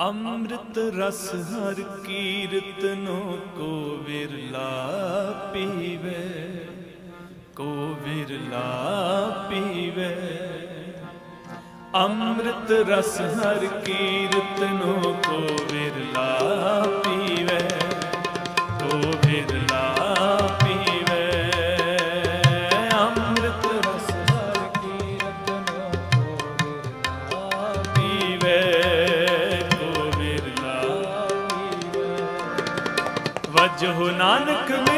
ਅੰਮ੍ਰਿਤ ਰਸ ਹਰ ਕੀਰਤਨੋ ਕੋ ਵਿਰਲਾ ਪੀਵੇ, ਕੋ ਵਿਰਲਾ ਪੀਵੇ। ਅੰਮ੍ਰਿਤ ਰਸ ਹਰ ਕੀਰਤਨੋ ਕੋ ਵਿਰਲਾ ਪੀਵੇ। ਨਾਨਕ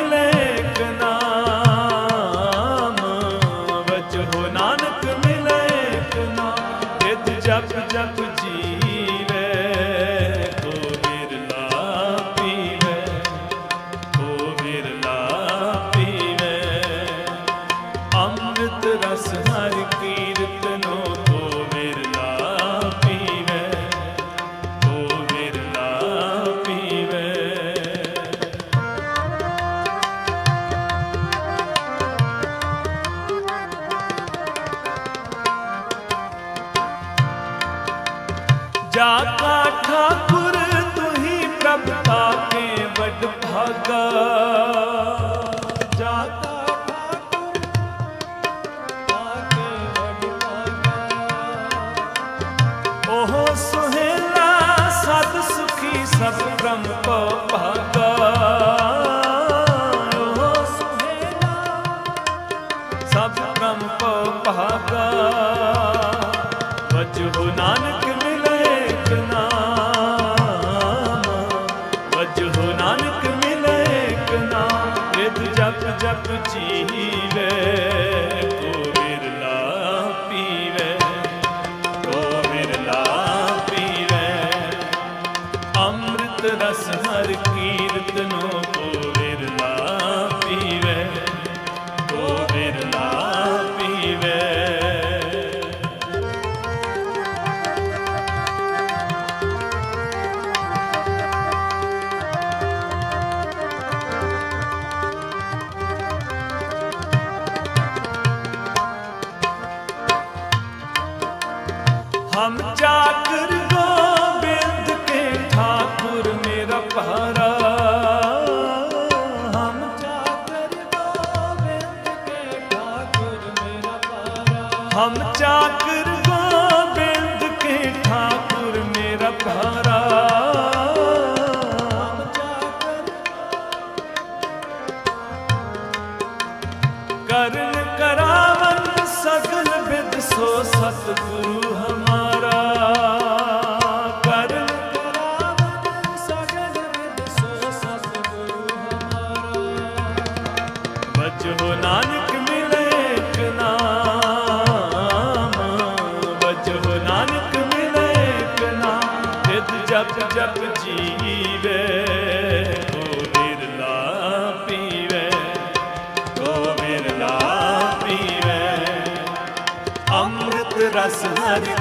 ਜਾ ਕਾ ਠਾਕੁਰ ਤੁਹੀ ਪ੍ਰਭ ਤਾਪੇ ਵਡ ਭਾਗਾ ਅੰਮ੍ਰਿਤ ਰਸ ਹਰ ਕੀਰਤਨੋ ਕੋ ਵਿਰਲਾ ਪੀਵੇ ਕੋ ਹਮ ਚਾਕਰ ਜਾਕਰ ਗੋਬਿੰਦ ਠਾਕੁਰ ਮੇਰਾ ਪਿਆਰਾ ਕਰਨ ਸਗਲ ਬਿਦ ਸੋ ਸਤਿਗੁਰੂ ਜਪ ਜਪ ਜੀਵੇ ਕੋ ਬਿਰਲਾ ਪੀਵੇ ਕੋ ਬਿਰਲਾ ਪੀਵੇ। ਅੰਮ੍ਰਿਤ ਰਸ ਹਰਿ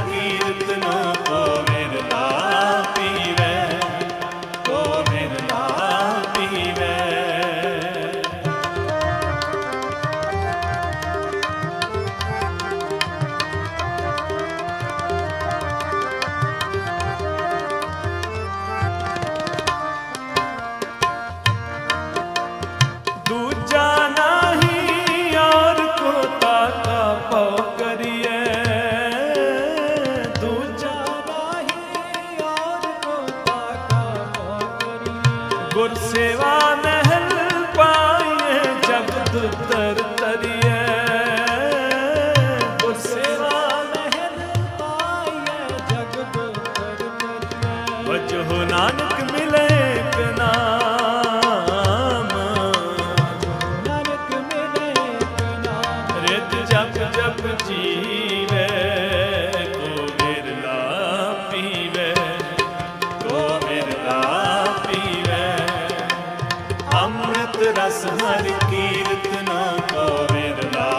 ਰਸ ਹਰ ਕੀਰਤਨਾ ਕੋ ਵਿਰਲਾ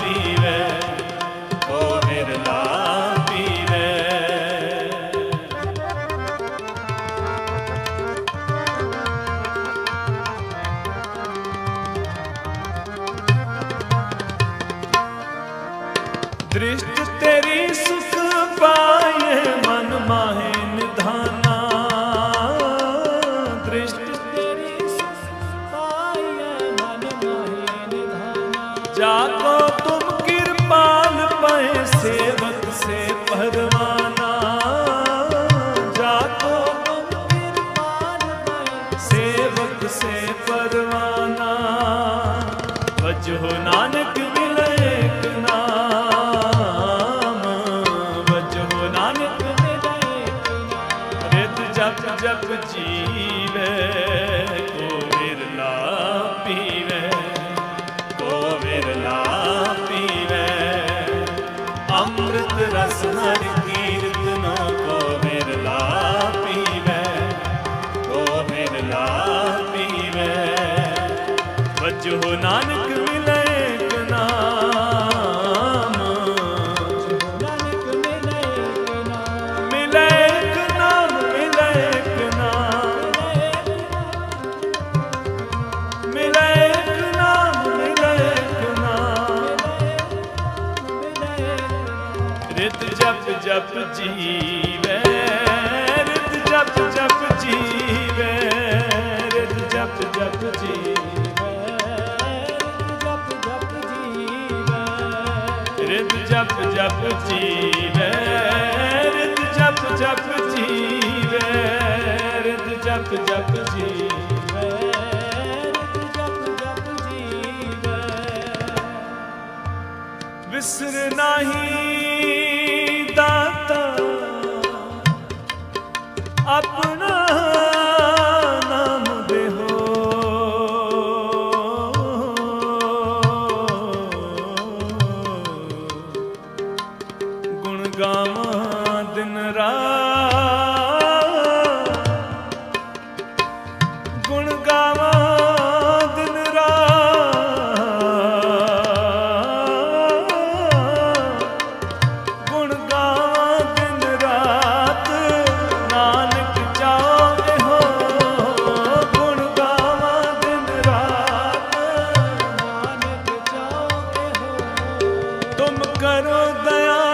ਪੀਵੇ। ਦ੍ਰਿਸ਼ਟ ਤੇਰੀ ਸੁਖ ਪਾਏ ਮਨ ਮਾਹੇ ਰਿਤ ਜਪ ਜਪ ਜੀਵੇ, ਰਿਤ ਜਪ ਜਪ ਜੀਵੇ, ਰਿਤ ਜਪ ਜਪ ਜੀਵੇ, ਰਿਤ ਜਪ ਜਪ ਜੀਵੇ। ਰਿਤ ਜਪ ਜਪ ਜੀਵੇ, ਰਿਤ ਜਪ ਜਪ ਜੀਵੇ ਵਿਸਰ ਨਹੀਂ करो दया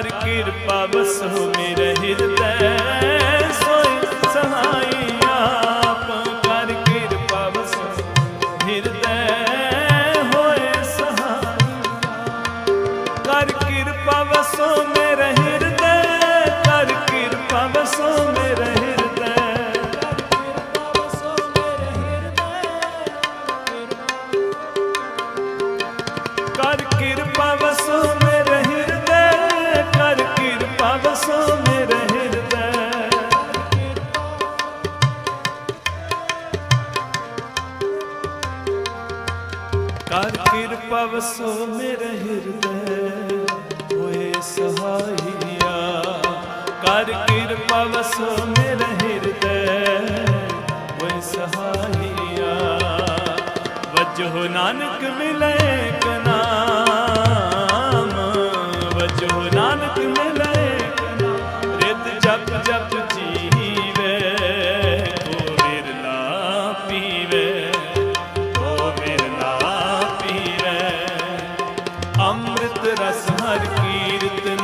ਜਪ ਕਿਰਪਾ ਬਸੋ ਮੇਰੇ ਹਿਰਦੈ ਕਰ ਕਿਰਪਾ ਵਸੋ ਮੇਰੇ ਹਿਰਦੈ ਹੋਇ ਸਹਾਈਆ ਵਜੋ ਨਾਨਕ ਮਿਲੇ ਕਨਾਮ, ਵਜੋ ਨਾਨਕ ਮਿਲੇ ਰਿਤ ਜਪ ਜਪ ਜੀਵੇ, ਕੋ ਬਿਰਲਾ ਪੀਵੇ, ਕੋ ਬਿਰਲਾ ਪੀਵੇ। ਅੰਮ੍ਰਿਤ ਰਸ ਹਰ ਕੀਰਤਨ